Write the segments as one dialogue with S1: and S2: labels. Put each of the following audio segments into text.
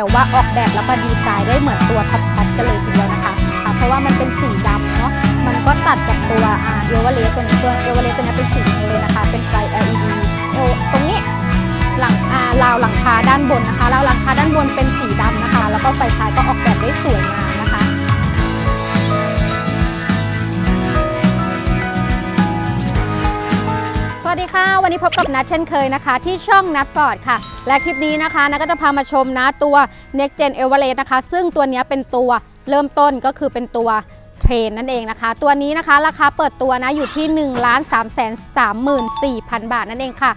S1: แต่ว่าออกแบบแล้วก็ดีไซน์ได้เหมือนตัวท็อปท็อปกันเลยทีเดียวนะคะะเพราะว่ามันเป็นสีดำเนาะมันก็ตัดกับตัวอาเอเวอเรสตัวนี้ตัวเอเวอเรสตัวนี้เป็นสีเลยนะคะ เป็นไฟ LED โอ้ตรงนี้หลังอาราวหลังคาด้านบนนะคะราวหลังคาด้านบนเป็นสีดำนะคะ แล้วก็ไฟท้ายก็ออกแบบได้สวยงาม วัสดีค่ะ วันนี้พบกับนัทเช่นเคยนะคะ ที่ช่องนัทฟอร์ดค่ะ และคลิปนี้นะคะนัทก็จะพามาชมนะตัว Next Gen e v e r e s t นะคะ ซึ่งตัวนี้เป็นตัวเริ่มต้นก็คือเป็นตัวเทรนนั่นเองนะคะ ตัวนี้นะคะราคาเปิดตัวนะอยู่ที่1 3 3 4 0 0 0บาทนั่นเองค่ะ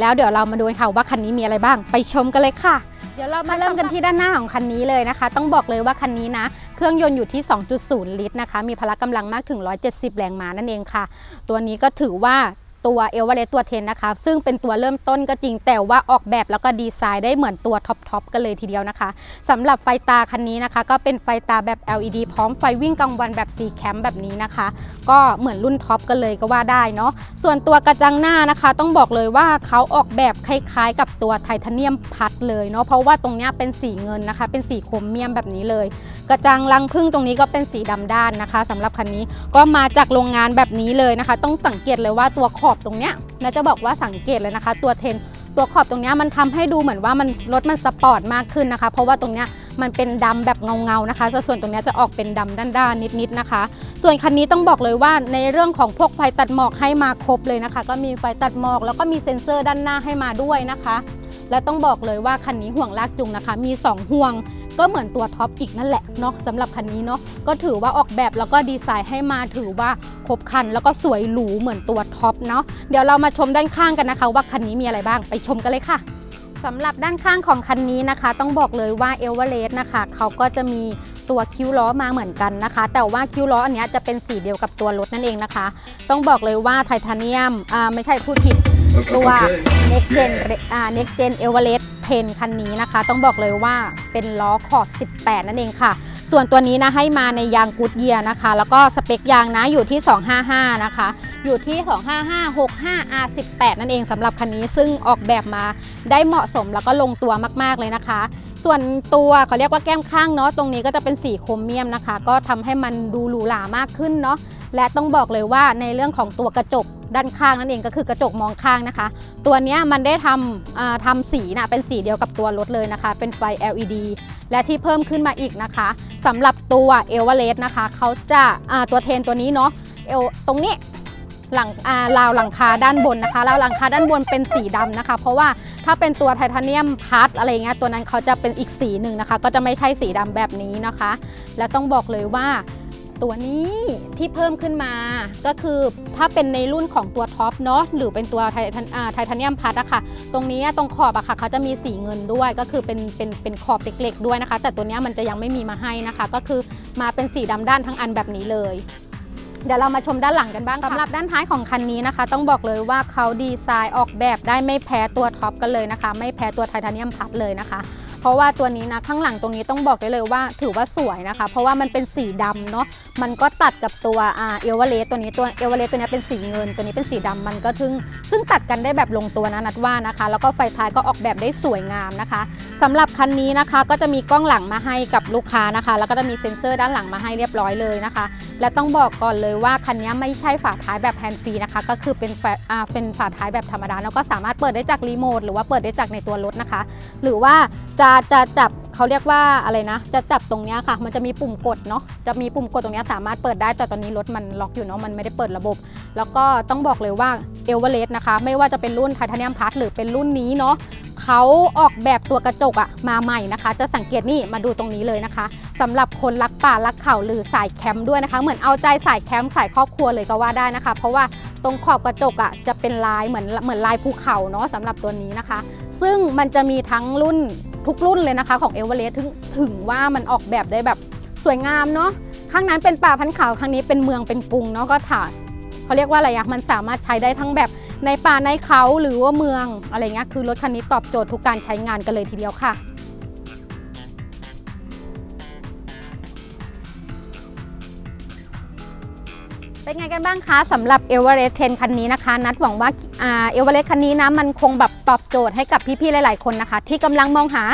S1: แล้วเดี๋ยวเรามาดูกันค่ะว่าคันนี้มีอะไรบ้างไปชมกันเลยค่ะเดี๋ยวเรามาเริ่มกันที่ด้านหน้าของคันนี้เลยนะคะ ต้องบอกเลยว่าคันนี้นะ เครื่องยนต์อยู่ที่ 2.0 ลิตรนะคะ มีพละกำลังมากถึง 170 แรงม้านั่นเองค่ะ ตัวนี้ก็ถือว่า ตัวเอเวอเรสต์ตัวเทนนะคะ ซึ่งเป็นตัวเริ่มต้นก็จริง แต่ว่าออกแบบแล้วก็ดีไซน์ได้เหมือนตัวท็อปทอปกันเลยทีเดียวนะคะสำหรับไฟตาคันนี้นะคะ ก็เป็นไฟตาแบบ LED พร้อมไฟวิ่งกลางวันแบบสีแคมแบบนี้นะคะ ก็เหมือนรุ่นท็อปกันเลยก็ว่าได้เนาะส่วนตัวกระจังหน้านะคะ ต้องบอกเลยว่าเขาออกแบบคล้ายๆ กับตัวไทเทเนียมพัดเลยเนาะเพราะว่าตรงนี้เป็นสีเงินนะคะ เป็นสีโครเมียมแบบนี้เลย กระจังรังพึ่งตรงนี้ก็เป็นสีดำด้านนะคะสำหรับคันนี้ก็มาจากโรงงานแบบนี้เลยนะคะ ต้องสังเกตเลยว่าตัวขอบตรงเนี้ยนะจะบอกว่าสังเกตเลยนะคะ ตัวเทนตัวขอบตรงเนี้ยมันทำให้ดูเหมือนว่ามันรถมันสปอร์ตมากขึ้นนะคะ เพราะว่าตรงเนี้ยมันเป็นดำแบบเงาๆนะคะส่วนตรงเนี้ยจะออกเป็นดำด้านๆนิดๆนะคะ ส่วนคันนี้ต้องบอกเลยว่าในเรื่องของพวกไฟตัดหมอกให้มาครบเลยนะคะ ก็มีไฟตัดหมอกแล้วก็มีเซ็นเซอร์ด้านหน้าให้มาด้วยนะคะ และต้องบอกเลยว่าคันนี้ห่วงลากจูงนะคะ มี 2 ห่วง ก็เหมือนตัวท็อปอีกนั่นแหละเนาะสำหรับคันนี้เนาะก็ถือว่าออกแบบแล้วก็ดีไซน์ให้มาถือว่าครบคัน แล้วก็สวยหรูเหมือนตัวท็อปเนาะเดี๋ยวเรามาชมด้านข้างกันนะคะ ว่าคันนี้มีอะไรบ้างไปชมกันเลยค่ะสำหรับด้านข้างของคันนี้นะคะ ต้องบอกเลยว่าเอเวอเรสต์นะคะเขาก็จะมีตัวคิ้วล้อมาเหมือนกันนะคะ แต่ว่าคิ้วล้ออันนี้จะเป็นสีเดียวกับตัวรถนั่นเองนะคะ ต้องบอกเลยว่าไทเทเนียมอ่าไม่ใช่พูดผิด ตัว Next Gen อ่า Next Gen Everest 10 คันนี้นะคะ ต้องบอกเลยว่าเป็นล้อขอบ 18 นั่นเองค่ะ ส่วนตัวนี้นะให้มาในยางกูดเยียนะคะ แล้วก็สเปคยางนะอยู่ที่ 255 นะคะ อยู่ที่ 25565 R18 นั่นเองสำหรับคันนี้ซึ่งออกแบบมาได้เหมาะสมแล้วก็ลงตัวมากๆเลยนะคะส่วนตัวเขาเรียกว่าแก้มข้างเนาะตรงนี้ก็จะเป็นสีโครเมียมนะคะ ก็ทำให้มันดูหรูหรามากขึ้นเนาะ และต้องบอกเลยว่าในเรื่องของตัวกระจกด้านข้างนั่นเองก็คือกระจกมองข้างนะคะ ตัวนี้มันได้ทำทำสีนะเป็นสีเดียวกับตัวรถเลยนะคะ เป็นไฟ LED และที่เพิ่มขึ้นมาอีกนะคะสำหรับตัวเอเวอเรสต์นะคะเขาจะาตัวเทนตัวนี้เนาะเอวตรงนี้หลังาราวหลังคาด้านบนนะคะราวหลังคาด้านบนเป็นสีดำนะคะ เพราะว่าถ้าเป็นตัวไทเทเนียมพัดอะไรเงี้ยตัวนั้นเขาจะเป็นอีกสีหนึ่งนะคะ ก็จะไม่ใช่สีดำแบบนี้นะคะ และต้องบอกเลยว่า ตัวนี้ที่เพิ่มขึ้นมา ก็คือถ้าเป็นในรุ่นของตัวท็อปเนาะหรือเป็นตัวไททันไทเทเนียมพัดอะค่ะ ตรงนี้ตรงขอบอะค่ะเขาจะมีสีเงินด้วยก็คือเป็นเป็นเป็นขอบเล็กๆด้วยนะคะ แต่ตัวนี้มันจะยังไม่มีมาให้นะคะ ก็คือมาเป็นสีดำด้านทั้งอันแบบนี้เลยเดี๋ยวเรามาชมด้านหลังกันบ้างสำหรับด้านท้ายของคันนี้นะคะ ต้องบอกเลยว่าเขาดีไซน์ออกแบบได้ไม่แพ้ตัวท็อปกันเลยนะคะ ไม่แพ้ตัวไทเทเนียมพัดเลยนะคะ เพราะว่าตัวนี้นะข้างหลังตรงนี้ต้องบอกได้เลยว่าถือว่าสวยนะคะ เพราะว่ามันเป็นสีดำเนาะมันก็ตัดกับตัวเอเวอเรสตัวนี้ตัวเอเวอเรสตัวนี้เป็นสีเงิน ตัวนี้เป็นสีดำมันก็ทึ่งซึ่งตัดกันได้แบบลงตัวนะนัดว่านะคะ แล้วก็ไฟท้ายก็ออกแบบได้สวยงามนะคะสำหรับคันนี้นะคะก็จะมีกล้องหลังมาให้กับลูกค้านะคะ แล้วก็จะมีเซ็นเซอร์ด้านหลังมาให้เรียบร้อยเลยนะคะ และต้องบอกก่อนเลยว่าคันนี้ไม่ใช่ฝาท้ายแบบแฮนด์ฟรีนะคะ ก็คือเป็นแฟอ่าเป็นฝาท้ายแบบธรรมดาแล้วก็สามารถเปิดได้จากรีโมทหรือว่าเปิดได้จากในตัวรถนะคะ หรือว่า จะจะจับเขาเรียกว่าอะไรนะ จะจับตรงเนี้ยค่ะ มันจะมีปุ่มกดเนาะจะมีปุ่มกดตรงเนี้ยสามารถเปิดได้แต่ตอนนี้รถมันล็อกอยู่เนาะมันไม่ได้เปิดระบบ แล้วก็ต้องบอกเลยว่าเอเวอเรสต์นะคะ ไม่ว่าจะเป็นรุ่นไทเทเนียมพัทหรือเป็นรุ่นนี้เนาะเขาออกแบบตัวกระจกอะมาใหม่นะคะ จะสังเกตนี่มาดูตรงนี้เลยนะคะสำหรับคนรักป่ารักเขาหรือสายแคมป์ด้วยนะคะ เหมือนเอาใจสายแคมป์สายครอบครัวเลยก็ว่าได้นะคะ เพราะว่าตรงขอบกระจกอะจะเป็นลายเหมือนเหมือนลายภูเขาเนาะสำหรับตัวนี้นะคะ ซึ่งมันจะมีทั้งรุ่น ทุกรุ่นเลยนะคะของเอเวอเรสต์ถึงถึงว่ามันออกแบบได้แบบสวยงามเนาะข้างนั้นเป็นป่าพันธุ์เขาข้างนี้เป็นเมืองเป็นกรุงเนาะก็ถาเขาเรียกว่าอะไรอะมันสามารถใช้ได้ทั้งแบบในป่าในเขาหรือว่าเมืองอะไรเงี้ยคือรถคันนี้ตอบโจทย์ทุกการใช้งานกันเลยทีเดียวค่ะ เป็นไงกันบ้างคะสำหรับ e v e r e s t 10 คันนี้นะคะ นัดหวังว่าเอเวอเรสต์คันนี้นะมันคงแบบตอบโจทย์ให้กับพี่ๆหลาย ๆ คนนะคะ ที่กำลังมองหา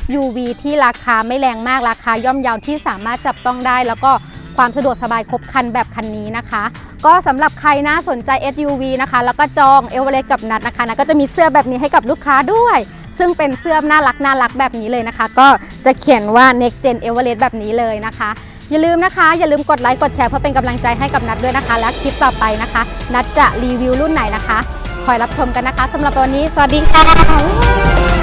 S1: SUV ที่ราคาไม่แรงมากราคาย่อมเยาวที่สามารถจับต้องได้ แล้วก็ความสะดวกสบายครบครันแบบคันนี้นะคะ ก็สำหรับใครนะสนใจ SUV นะคะ แล้วก็จองเอเวอเรสต์กับนัดนะคะนัดก็จะมีเสื้อแบบนี้ให้กับลูกค้าด้วยซึ่งเป็นเสื้อน่ารักน่ารักแบบนี้เลยนะคะ ก็จะเขียนว่า Next Gen Everest แบบนี้เลยนะคะ อย่าลืมนะคะ อย่าลืมกดไลค์กดแชร์เพื่อเป็นกำลังใจให้กับนัดด้วยนะคะ และคลิปต่อไปนะคะ นัดจะรีวิวรุ่นไหนนะคะ คอยรับชมกันนะคะสำหรับวันนี้ สวัสดีค่ะ